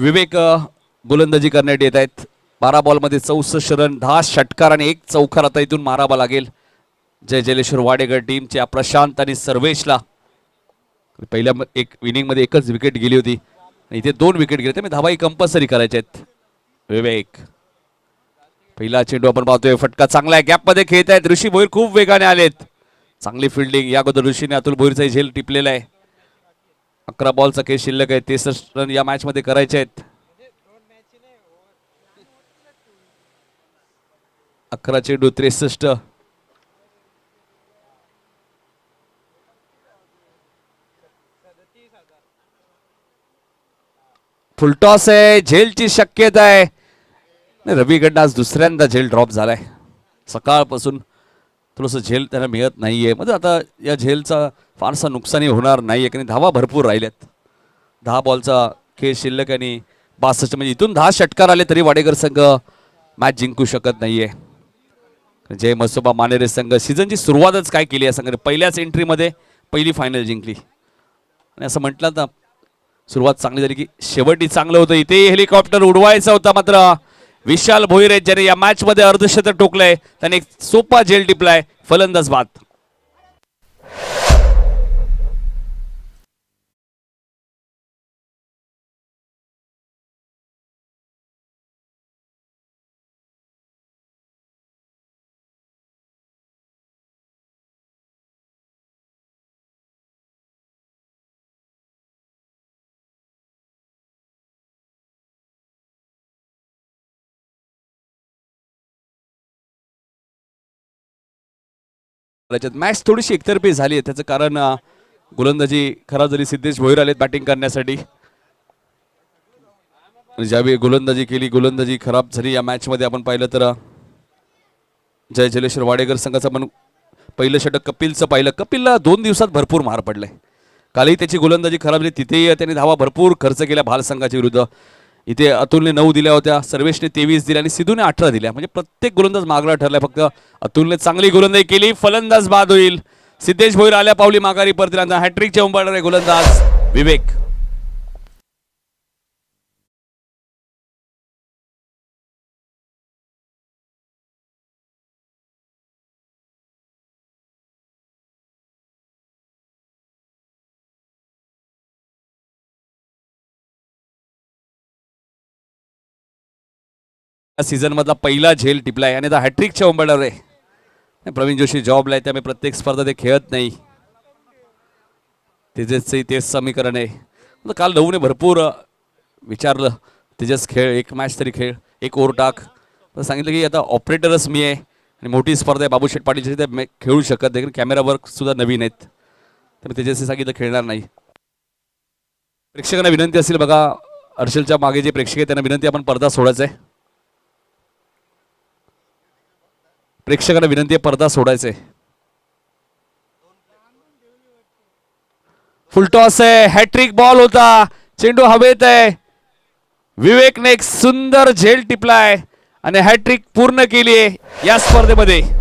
विवेक गोलंदाजी करण्यात येत आहेत. बारा बॉलमध्ये चौसष्ट रन दहा षटकार आणि एक चौकार आता इथून मारावा लागेल. जय जलेश्वर वाडेकर टीमच्या प्रशांत आणि सर्वेशला. पहिल्या एक इनिंगमध्ये एकच विकेट गेली होती. आणि इथे दोन विकेट गेले त्यामुळे धाबाही कंपल्सरी करायचे आहेत. विवेक. पहिला चेंडू आपण पाहतोय. फटका चांगला आहे. गॅपमध्ये खेळत आहेत ऋषी भोईर खूप वेगाने आलेत. चांगली फिल्डिंग या अगोदर ऋषीने अतुल भोईरचा झेल टिपलेला आहे. अकरा बॉलचा केस शिल्लक आहे. तेसष्ट रन या मॅच मध्ये करायचे आहेत. अकरा चेंडू त्रेसष्ट. फुलटॉस आहे. झेलची शक्यता आहे. रवी रवीकडनं आज दुसऱ्यांदा झेल ड्रॉप झालाय. सकाळपासून थोडंसं झेल त्यांना मिळत नाही आहे म्हणजे आता या झेलचा फारसा नुकसानी होणार नाही आहे कारण धावा भरपूर राहिल्यात. दहा बॉलचा खेळ शिल्लक आणि बासष्ट म्हणजे इथून दहा षटकार आले तरी वाडेकर संघ मॅच जिंकू शकत नाहीये. जय मसोबा मानेरे संघ सीझनची सुरुवातच काय केली या संघाने? पहिल्याच एंट्रीमध्ये पहिली फायनल जिंकली. आणि असं म्हटलं ना सुरुवात चांगली झाली की शेवटी चांगलं होतं. इथे हेलिकॉप्टर उडवायचा होता मात्र विशाल भोईरे ज्याने या मॅच मध्ये अर्धशतक टोकलंय त्याने एक सोपा झेल टिपलाय फलंदाज बाद. त्याच्यात मॅच थोडीशी एकतर्फी झाली आहे. त्याचं कारण गोलंदाजी खराब जरी सिद्धेश भोईर आलेत बॅटिंग करण्यासाठी ज्यावेळी गोलंदाजी केली गोलंदाजी खराब झाली या मॅच मध्ये आपण पाहिलं तर जय जलेश्वर वाडेकर संघाचं आपण पहिलं षटक कपिलचं पाहिलं. कपिलला दोन दिवसात भरपूर मार पडले. कालही त्याची गोलंदाजी खराब झाली तिथेही त्याने धावा भरपूर खर्च केला भाल संघाच्या विरुद्ध. इथे अतुलने नऊ दिल्या होत्या सर्वेशने तेवीस दिल्या आणि सिद्धूने अठरा दिल्या. म्हणजे प्रत्येक गोलंदाज मागला ठरलाय फक्त. अतुलने चांगली गोलंदाजी केली फलंदाज बाद होईल. सिद्धेश भोईर आल्या पावली माघारी परत हॅट्रिकच्या उंबरणारे गोलंदाज विवेक. या सीझन मधला पहिला झेल टिपलाय आणि आता हॅट्रिकच्या उंबरणार आहे. प्रवीण जोशी जॉबला आहे त्यामुळे प्रत्येक स्पर्धा ते खेळत नाही. तेजसचंही तेच समीकरण आहे. काल नऊने भरपूर विचारलं. तेजस खेळ एक मॅच तरी खेळ एक ओव्हर टाक तर सांगितलं की आता ऑपरेटरच मी आहे आणि मोठी स्पर्धा आहे. बाबू शेठ पाटीलची ते खेळू शकत नाही कॅमेरा वर्क सुद्धा नवीन आहेत. तर तेजसने सांगितलं खेळणार नाही. प्रेक्षकांना विनंती असेल बघा हर्षलच्या मागे जे प्रेक्षक आहेत त्यांना विनंती आपण पडदा सोडायचा आहे. प्रेक्षकाला विनंती आहे पडदा सोडायचा. फुलटॉस आहे हॅट्रिक बॉल होता. चेंडू हवेत आहे. विवेकने एक सुंदर झेल टिपलाय. आणि हॅट्रिक पूर्ण केली आहे या स्पर्धेमध्ये.